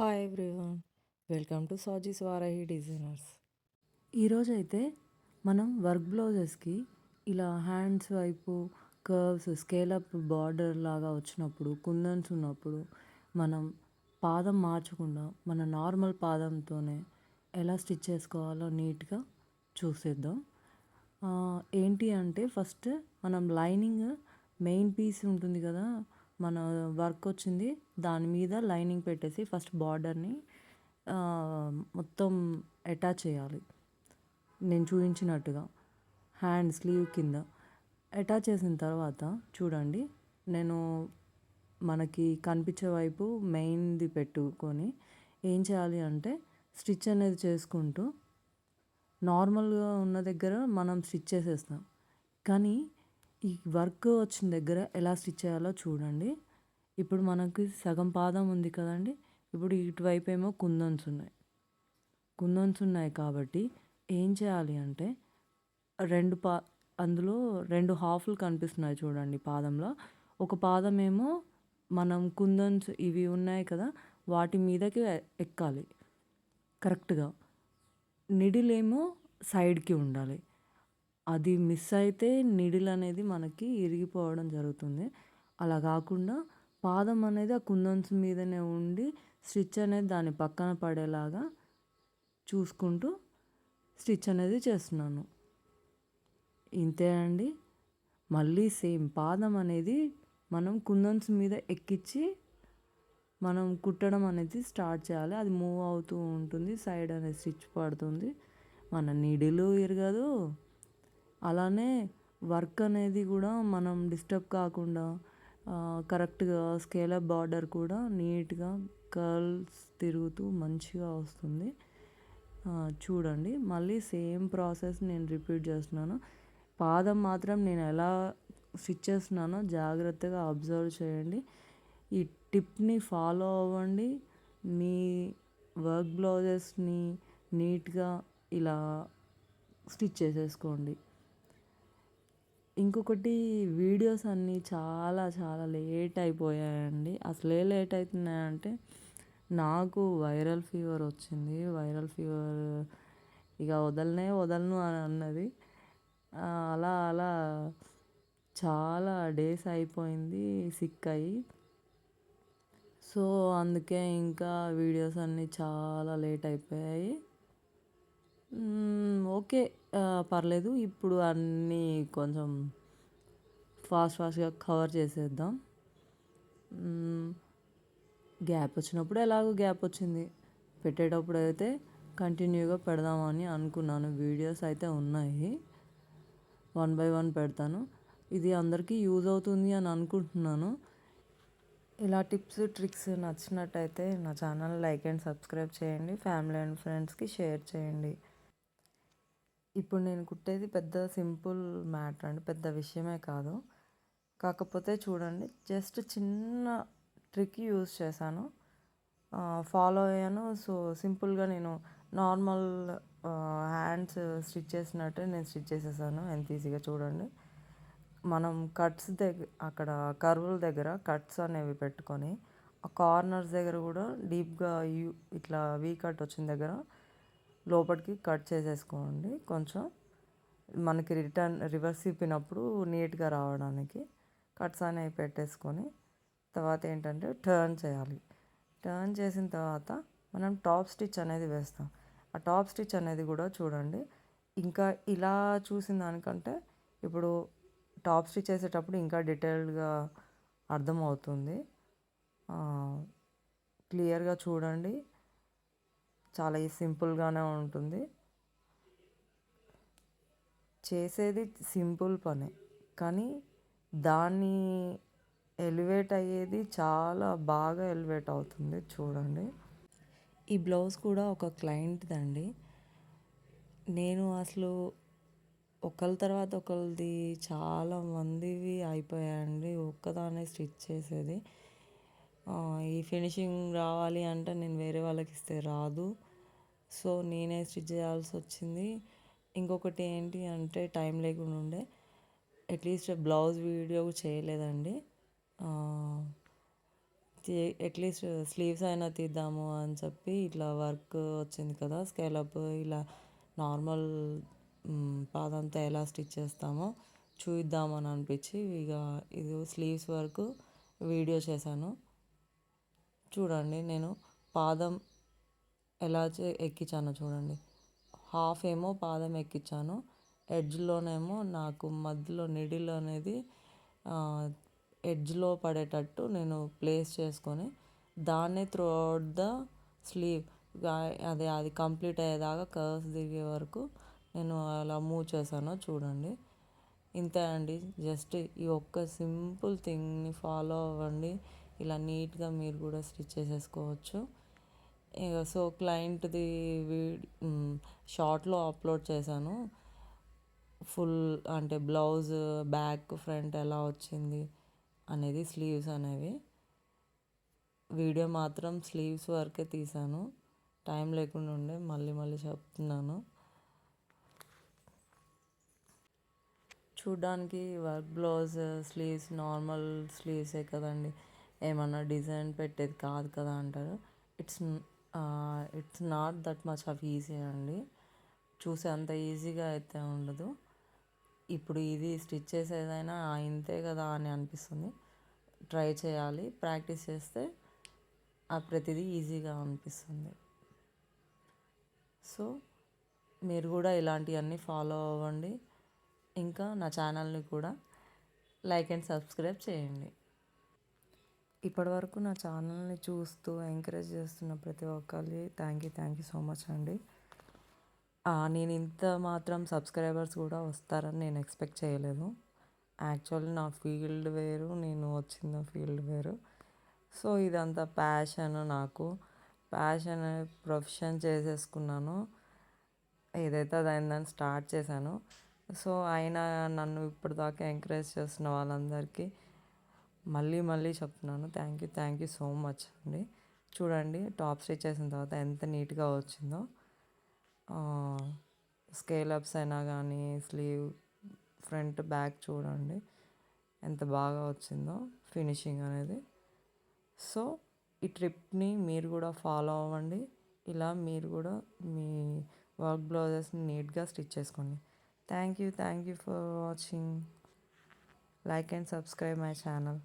Hi everyone. Welcome to Saji's Varahi designers. ఈరోజైతే మనం work బ్లౌజెస్కి ఇలా హ్యాండ్స్ వైపు కర్వ్స్ స్కేలప్ బార్డర్ లాగా వచ్చినప్పుడు కుందన్స్ ఉన్నప్పుడు మనం పాదం మార్చకుండా మన నార్మల్ పాదంతోనే ఎలా స్టిచ్ చేసుకోవాలో నీట్గా చూసేద్దాం. ఏంటి అంటే ఫస్ట్ మనం లైనింగ్ మెయిన్ పీస్ ఉంటుంది కదా మన వర్క్ వచ్చింది దాని మీద లైనింగ్ పెట్టేసి ఫస్ట్ బార్డర్ని మొత్తం అటాచ్ చేయాలి. నేను చూపించినట్టుగా హ్యాండ్ స్లీవ్ కింద. అటాచ్ చేసిన తర్వాత చూడండి నేను మనకి కనిపించే వైపు మెయిన్ది పెట్టుకొని ఏం చేయాలి అంటే స్టిచ్ అనేది చేసుకుంటూ నార్మల్గా ఉన్న దగ్గర మనం స్టిచ్ చేసేస్తాం. కానీ ఈ వర్క్ వచ్చిన దగ్గర ఎలా స్టిచ్ చేయాలో చూడండి. ఇప్పుడు మనకి సగం పాదం ఉంది కదండి. ఇప్పుడు ఇటువైపు ఏమో కుందన్స్ ఉన్నాయి. కుందన్స్ ఉన్నాయి కాబట్టి ఏం చేయాలి అంటే రెండు పా అందులో రెండు హాఫ్లు కనిపిస్తున్నాయి చూడండి పాదంలో. ఒక పాదం ఏమో మనం కుందన్స్ ఇవి ఉన్నాయి కదా వాటి మీదకి ఎక్కాలి. కరెక్ట్గా. నిడిలేమో సైడ్కి ఉండాలి. అది మిస్ అయితే నిడిల్ అనేది మనకి ఇరిగిపోవడం జరుగుతుంది. అలా కాకుండా పాదం అనేది ఆ కుందన్స్ మీదనే ఉండి స్టిచ్ అనేది దాని పక్కన పడేలాగా చూసుకుంటూ స్టిచ్ అనేది చేస్తున్నాను. ఇంతే అండి. మళ్ళీ సేమ్ పాదం అనేది మనం కుందన్స్ మీద ఎక్కించి మనం కుట్టడం అనేది స్టార్ట్ చేయాలి. అది మూవ్ అవుతూ ఉంటుంది సైడ్ అనేది స్టిచ్ పడుతుంది. మన నీడిలు ఇరగదు. అలానే వర్క్ అనేది కూడా మనం డిస్టర్బ్ కాకుండా కరెక్ట్గా స్కేలప్ బార్డర్ కూడా నీట్గా కర్ల్స్ తిరుగుతూ మంచిగా వస్తుంది. చూడండి. మళ్ళీ సేమ్ ప్రాసెస్ నేను రిపీట్ చేస్తున్నాను. పాదం మాత్రం నేను ఎలా స్టిచ్ చేస్తున్నానో జాగ్రత్తగా అబ్జర్వ్ చేయండి. ఈ టిప్ని ఫాలో అవ్వండి. మీ వర్క్ బ్లౌజెస్ని నీట్గా ఇలా స్టిచ్ చేసేసుకోండి. ఇంకొకటి వీడియోస్ అన్నీ చాలా చాలా లేట్ అయిపోయాయండి. అసలే లేట్ అవుతున్నాయంటే నాకు వైరల్ ఫీవర్ వచ్చింది. వైరల్ ఫీవర్ ఇక వదలనే వదలను అని అన్నది. అలా అలా చాలా డేస్ అయిపోయింది సిక్ అయ్యి. సో అందుకే ఇంకా వీడియోస్ అన్నీ చాలా లేట్ అయిపోయాయి. ఓకే. పర్లేదు. ఇప్పుడు అన్నీ కొంచెం ఫాస్ట్ ఫాస్ట్గా కవర్ చేసేద్దాం. గ్యాప్ వచ్చినప్పుడు ఎలాగో గ్యాప్ వచ్చింది. పెట్టేటప్పుడు అయితే కంటిన్యూగా పెడదామని అనుకున్నాను. వీడియోస్ అయితే ఉన్నాయి. వన్ బై వన్ పెడతాను. ఇది అందరికీ యూజ్ అవుతుంది అని అనుకుంటున్నాను. ఇలా టిప్స్ ట్రిక్స్ నచ్చినట్టయితే నా ఛానల్ లైక్ అండ్ సబ్స్క్రైబ్ చేయండి. ఫ్యామిలీ అండ్ ఫ్రెండ్స్కి షేర్ చేయండి. ఇప్పుడు నేను కుట్టేది పెద్ద సింపుల్ మ్యాటర్ అండి. పెద్ద విషయమే కాదు. కాకపోతే చూడండి జస్ట్ చిన్న ట్రిక్ యూజ్ చేశాను. ఫాలో అయ్యాను. సో సింపుల్గా నేను నార్మల్ హ్యాండ్స్ స్టిచ్ చేసినట్టే నేను స్టిచ్ చేసేసాను. ఎంత ఈజీగా చూడండి. మనం కట్స్ దగ్గర అక్కడ కర్వుల దగ్గర కట్స్ అనేవి పెట్టుకొని ఆ కార్నర్స్ దగ్గర కూడా డీప్గా యూ ఇట్లా వీ కట్ వచ్చిన దగ్గర లోపలికి కట్ చేసేసుకోండి. కొంచెం మనకి రిటర్న్ రివర్స్ తిప్పినప్పుడు నీట్గా రావడానికి కట్స్ అనేవి పెట్టేసుకొని తర్వాత ఏంటంటే టర్న్ చేయాలి. టర్న్ చేసిన తర్వాత మనం టాప్ స్టిచ్ అనేది వేస్తాం. ఆ టాప్ స్టిచ్ అనేది కూడా చూడండి. ఇంకా ఇలా చూసిన దానికంటే ఇప్పుడు టాప్ స్టిచ్ చేసేటప్పుడు ఇంకా డీటెయిల్డ్గా అర్థమవుతుంది. క్లియర్గా చూడండి. చాలా సింపుల్గానే ఉంటుంది. చేసేది సింపుల్ పనే. కానీ దాన్ని ఎలివేట్ అయ్యేది చాలా బాగా ఎలివేట్ అవుతుంది చూడండి. ఈ బ్లౌజ్ కూడా ఒక క్లయింట్దండి నేను అసలు ఒకరి తర్వాత ఒకరిది చాలా మందివి అయిపోయాయండి. ఒక్కదానే స్టిచ్ చేసేది. ఈ ఫినిషింగ్ రావాలి అంటే నేను వేరే వాళ్ళకి ఇస్తే రాదు. సో నేనే స్టిచ్ చేయాల్సి వచ్చింది. ఇంకొకటి ఏంటి అంటే టైం లేకుండా ఉండే. అట్లీస్ట్ బ్లౌజ్ వీడియో చేయలేదండి. అట్లీస్ట్ స్లీవ్స్ అయినా తీద్దాము అని చెప్పి ఇట్లా వర్క్ వచ్చింది కదా. స్కేలప్ ఇలా నార్మల్ పాదంతా ఎలా స్టిచ్ చేస్తామో చూద్దామని అనిపించి ఇక ఇది స్లీవ్స్ వరకు వీడియో చేశాను. చూడండి నేను పాదం ఎలా చే ఎక్కించానో చూడండి. హాఫ్ ఏమో పాదం ఎక్కించాను. ఎడ్జ్లోనేమో నాకు మధ్యలో నిడిల్ అనేది ఎడ్జ్లో పడేటట్టు నేను ప్లేస్ చేసుకొని దాన్నే త్రూ అవుట్ ద స్లీవ్ అది అది కంప్లీట్ అయ్యేదాకా కర్వ్స్ దిగే వరకు నేను అలా మూవ్ చేశానో చూడండి. ఇంతే అండి. జస్ట్ ఈ ఒక్క సింపుల్ థింగ్ని ఫాలో అవ్వండి. ఇలా నీట్గా మీరు కూడా స్టిచ్ చేసేసుకోవచ్చు. ఇక సో క్లయింట్ది షార్ట్లో అప్లోడ్ చేశాను. ఫుల్ అంటే బ్లౌజ్ బ్యాక్ ఫ్రంట్ ఎలా వచ్చింది అనేది స్లీవ్స్ అనేవి. వీడియో మాత్రం స్లీవ్స్ వరకే తీశాను. టైం లేకుండా ఉండే మళ్ళీ మళ్ళీ చెప్తున్నాను. చూడ్డానికి వర్క్ బ్లౌజ్ స్లీవ్స్ నార్మల్ స్లీవ్సే కదండి. ఏమన్నా డిజైన్ పెట్టేది కాదు కదా అంటారు. It's it's not that much of easy అండి. చూసే అంత ఈజీగా అయితే ఉండదు. ఇప్పుడు ఇది స్టిచ్ చేసేదైనా ఇంతే కదా అని అనిపిస్తుంది. ట్రై చేయాలి ప్రాక్టీస్ చేస్తే ఆ ప్రతిదీ ఈజీగా అనిపిస్తుంది. సో మీరు కూడా ఇలాంటివన్నీ ఫాలో అవ్వండి. ఇంకా నా ఛానల్ని కూడా లైక్ అండ్ సబ్స్క్రైబ్ చేయండి. ఇప్పటివరకు నా ఛానల్ని చూస్తూ ఎంకరేజ్ చేస్తున్న ప్రతి ఒక్కరికి thank you thank you so much అండి. నేను ఇంత మాత్రం సబ్స్క్రైబర్స్ కూడా వస్తారని నేను ఎక్స్పెక్ట్ చేయలేదు. యాక్చువల్లీ నా ఫీల్డ్ వేరు నేను వచ్చిన ఫీల్డ్ వేరు. సో ఇదంతా ప్యాషన్ నాకు. ప్యాషన్ ప్రొఫెషన్ చేసేసుకున్నాను. ఏదైతే అయిందని స్టార్ట్ చేశాను. సో అయినా నన్ను ఇప్పటిదాకా ఎంకరేజ్ చేస్తున్న వాళ్ళందరికీ మళ్ళీ మళ్ళీ చెప్తున్నాను. Thank you thank you so much అండి. చూడండి టాప్ స్టిచ్ చేసిన తర్వాత ఎంత నీట్గా వచ్చిందో. స్కేల్ అప్స్ అయినా కానీ స్లీవ్ ఫ్రంట్ బ్యాక్ చూడండి ఎంత బాగా వచ్చిందో ఫినిషింగ్ అనేది. సో ఈ ట్రిప్ని మీరు కూడా ఫాలో అవ్వండి. ఇలా మీరు కూడా మీ వర్క్ బ్లౌజెస్ని నీట్గా స్టిచ్ చేసుకోండి. Thank you thank you for watching like and subscribe my channel